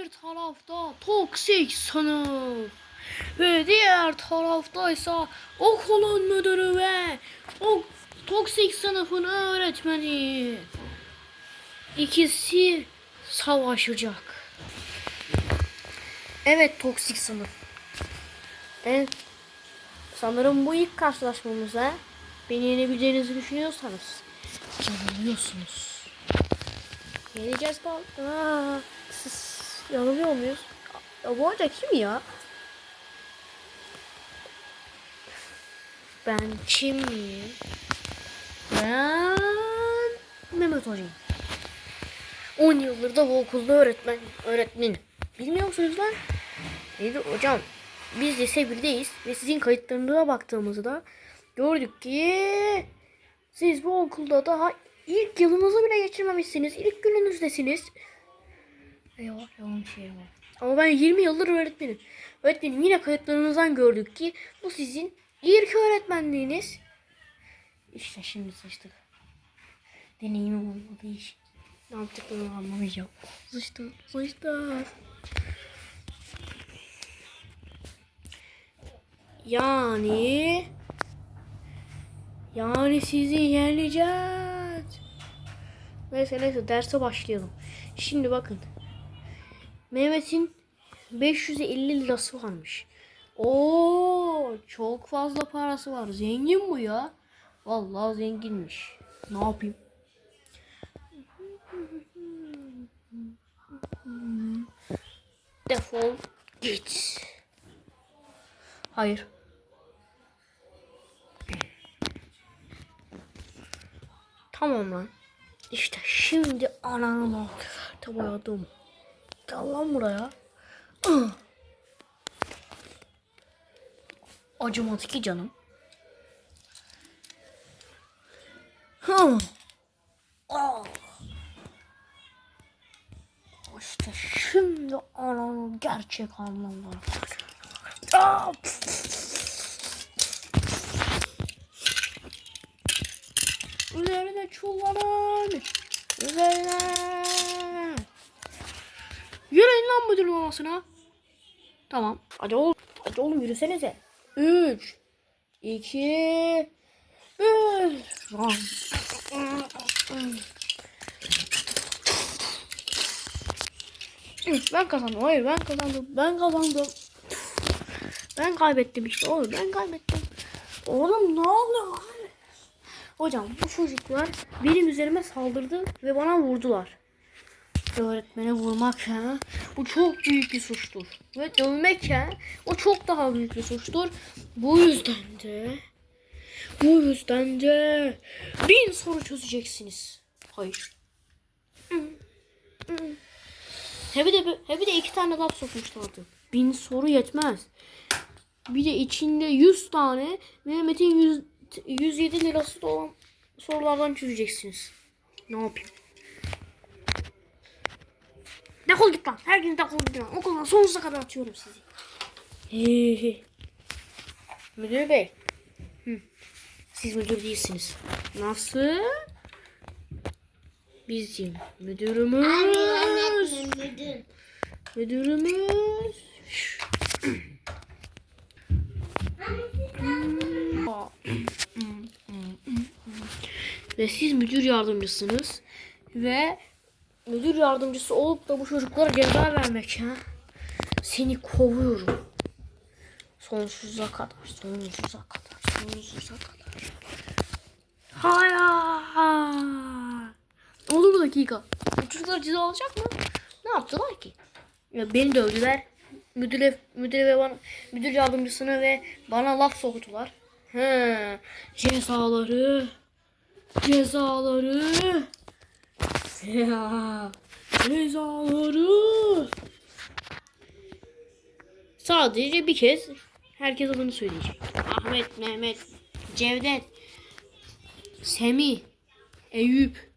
Bir tarafta toksik sınıf ve diğer taraftaysa okulun müdürü ve o toksik sınıfın öğretmeni. İkisi savaşacak. Evet toksik sınıf. Evet. Sanırım bu ilk karşılaşmamıza beni yenebileceğinizi düşünüyorsanız yanılıyorsunuz. Yeneceğiz bal. Aa, yanılıyor muyuz? Ya bu hoca kim ya? Ben kim miyim? Ben Mehmet Hoca'yım. 10 yıldır da bu okulda öğretmen, öğretmenim. Bilmiyor musunuz lan? Neydi hocam? Biz lise 1'deyiz ve sizin kayıtlarınıza baktığımızda gördük ki siz bu okulda daha ilk yılınızı bile geçirmemişsiniz. İlk gününüzdesiniz. Eyvah yalan şey var. Ama ben 20 yıldır öğretmenim. Öğretmenim yine kayıtlarınızdan gördük ki bu sizin ilk öğretmenliğiniz. İşte şimdi sıçtık. Deneyimim olmadığı için. Ne yaptıklarını anlamayacağım. Sıçtık, sıçtık. Yani yani sizi yeneceğiz. Neyse neyse derse başlayalım. Şimdi bakın. Mehmet'in 550 lirası varmış. Oo çok fazla parası var. Zengin bu ya. Vallahi zenginmiş. Ne yapayım? Defol git. Hayır. Tamam lan. İşte şimdi ananı bak. Tabaladım. Gel lan buraya. Acımadı ki canım. Ah. İşte şimdi ananı gerçek anlamda. Ah. Üzerine çullanın. Üzerine. Yürüyün lan müdürün odasına. Tamam. Hadi oğlum. Hadi oğlum yürüsenize. Üç. iki, Bir. Ben kazandım. Hayır ben kazandım. Ben kazandım. Ben kaybettim işte oğlum. Ben kaybettim. Oğlum ne abi? Hocam bu çocuklar benim üzerime saldırdı ve bana vurdular. Öğretmene vurmak ha, bu çok büyük bir suçtur. Ve dövmek ha, o çok daha büyük bir suçtur. Bu yüzden de, bu yüzden de bin soru çözeceksiniz. Hayır. He bir de, he bir de iki tane laf sokmuşlardı. Bin soru yetmez. Bir de içinde 100 tane Mehmet'in 100, 107 lirası da olan sorulardan çözeceksiniz. Ne yapayım? Defol git lan. Her gün defol git lan. Okuldan sonsuza kadar atıyorum sizi. Müdür bey. Hı. Siz müdür değilsiniz. Nasıl? Bizim müdürümüz. Müdürümüz. Ve siz müdür yardımcısınız. Ve müdür yardımcısı olup da bu çocuklara ceza vermek ha. Seni kovuyorum. Sonsuza kadar, sonsuza kadar, sonsuza kadar. Hayır. Olur bir dakika. Bu çocuklar ceza alacak mı? Ne yaptılar ki? Ya beni dövdüler. Müdüre, müdüre ve bana, müdür yardımcısına ve bana laf soktular. He, cezaları, cezaları, ya, cezaları. Sadece bir kez herkes adını söyleyecek. Ahmet, Mehmet, Cevdet, Semih, Eyüp,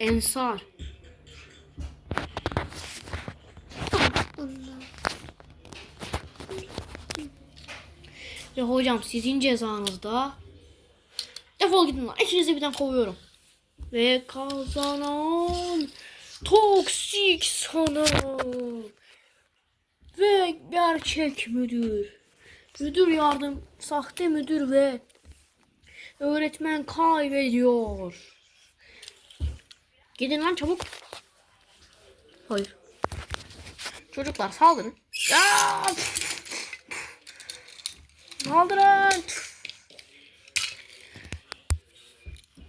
Ensar. Ve hocam sizin cezanızda defol gidin lan. İkinizi birden kovuyorum. Ve kazanan Toksik sana. Ve gerçek müdür. Müdür yardım, sahte müdür ve öğretmen kaybediyor. Gidin lan çabuk. Hayır. Çocuklar saldırın. Ya! Saldırın.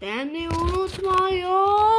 Beni unutmayın.